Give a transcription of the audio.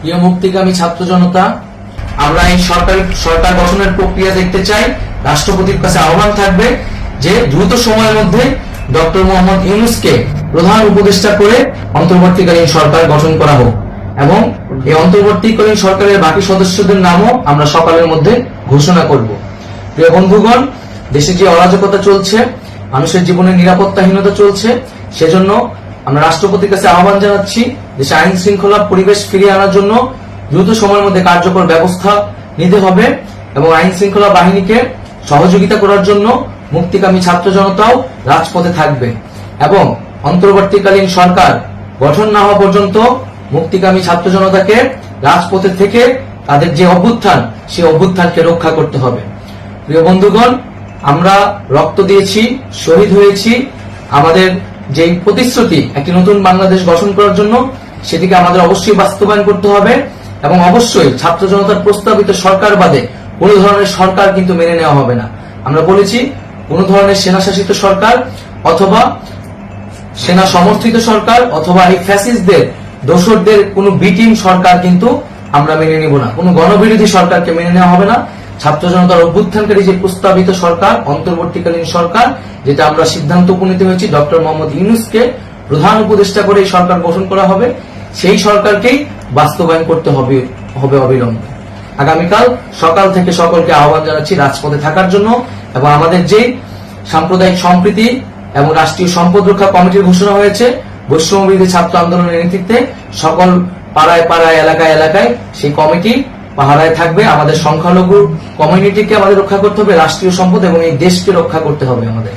প্রিয় মুক্তিকামী ছাত্র জনতা, আমরা এই সরকার সরকার গঠনের প্রক্রিয়া দেখতে চাই। রাষ্ট্রপতির কাছে আহ্বান থাকবে যে দ্রুত সময়ের মধ্যে ডক্টর মোহাম্মদ ইউনুসকে প্রধান উপদেষ্টা করে অন্তর্বর্তীকালীন সরকার গঠন করা হোক এবং এই অন্তর্বর্তীকালীন সরকারের বাকি সদস্যদের নামও আমরা সকালের মধ্যে ঘোষণা করব। প্রিয় বন্ধুগণ, দেশে যে অরাজকতা চলছে, মানুষের জীবনের নিরাপত্তাহীনতা চলছে, সেজন্য আমরা রাষ্ট্রপতির কাছে আহ্বান জানাচ্ছি দেশে আইন শৃঙ্খলা পরিবেশ ফিরিয়ে আনার জন্য দ্রুত সময়ের মধ্যে কার্যকর ব্যবস্থা নিতে হবে এবং আইন শৃঙ্খলা বাহিনীকে সহযোগিতা করার জন্য মুক্তিকামী ছাত্র জনতাও রাজপথে থাকবে। এবং অন্তর্বর্তীকালীন সরকার গঠন না হওয়া পর্যন্ত মুক্তিকামী ছাত্র জনতাকে রাজপথে থেকে তাদের যে অভ্যুত্থান, সেই অভ্যুত্থানকে রক্ষা করতে হবে। প্রিয় বন্ধুগণ, আমরা রক্ত দিয়েছি, শহীদ হয়েছি। আমাদের যে প্রতিশ্রুতি একটি নতুন বাংলাদেশ গঠন করার জন্য, সেটিকে আমাদের অবশ্যই বাস্তবায়ন করতে হবে এবং অবশ্যই ছাত্র জনতার প্রস্তাবিত সরকার বাদে কোনো ধরনের সরকার কিন্তু মেনে নেওয়া হবে না। আমরা বলেছি, কোনো ধরনের সেনাশাসিত সরকার অথবা সেনা সমর্থিত সরকার অথবা এই ফ্যাসিস্টদের, দোসরদের কোন বিটিম সরকার কিন্তু আমরা মেনে নিব না। কোন গণবিরোধী সরকারকে মেনে নেওয়া হবে না। ছাত্র জনতার অভ্যুত্থানকারী যে প্রস্তাবিত সরকার, অন্তর্বর্তীকালীন সরকার, যেটা আমরা সিদ্ধান্ত উপনীত হয়েছি, ডক্টর মোহাম্মদ ইউনুসকে প্রধান উপদেষ্টা করে এই সরকার গঠন করা হবে, সেই সরকারকেই বাস্তবায়ন করতে হবে হবে অবিলম্বে। আগামীকাল সকাল থেকে সকলকে আহ্বান জানাচ্ছি রাজপথে থাকার জন্য এবং আমাদের যে সাম্প্রদায়িক সম্প্রীতি এবং রাষ্ট্রীয় সম্পদ রক্ষা কমিটির ঘোষণা হয়েছে, বৈষম্যবিরোধী ছাত্র আন্দোলনের নেতৃত্বে সকল পাড়ায় পাড়ায়, এলাকায় এলাকায় সেই কমিটি পাহারায় থাকবে, আমাদের সংখ্যালঘু কমিউনিটিকে আমাদের রক্ষা করতে হবে, রাষ্ট্রীয় সম্পদ এবং এই দেশকে রক্ষা করতে হবে আমাদের।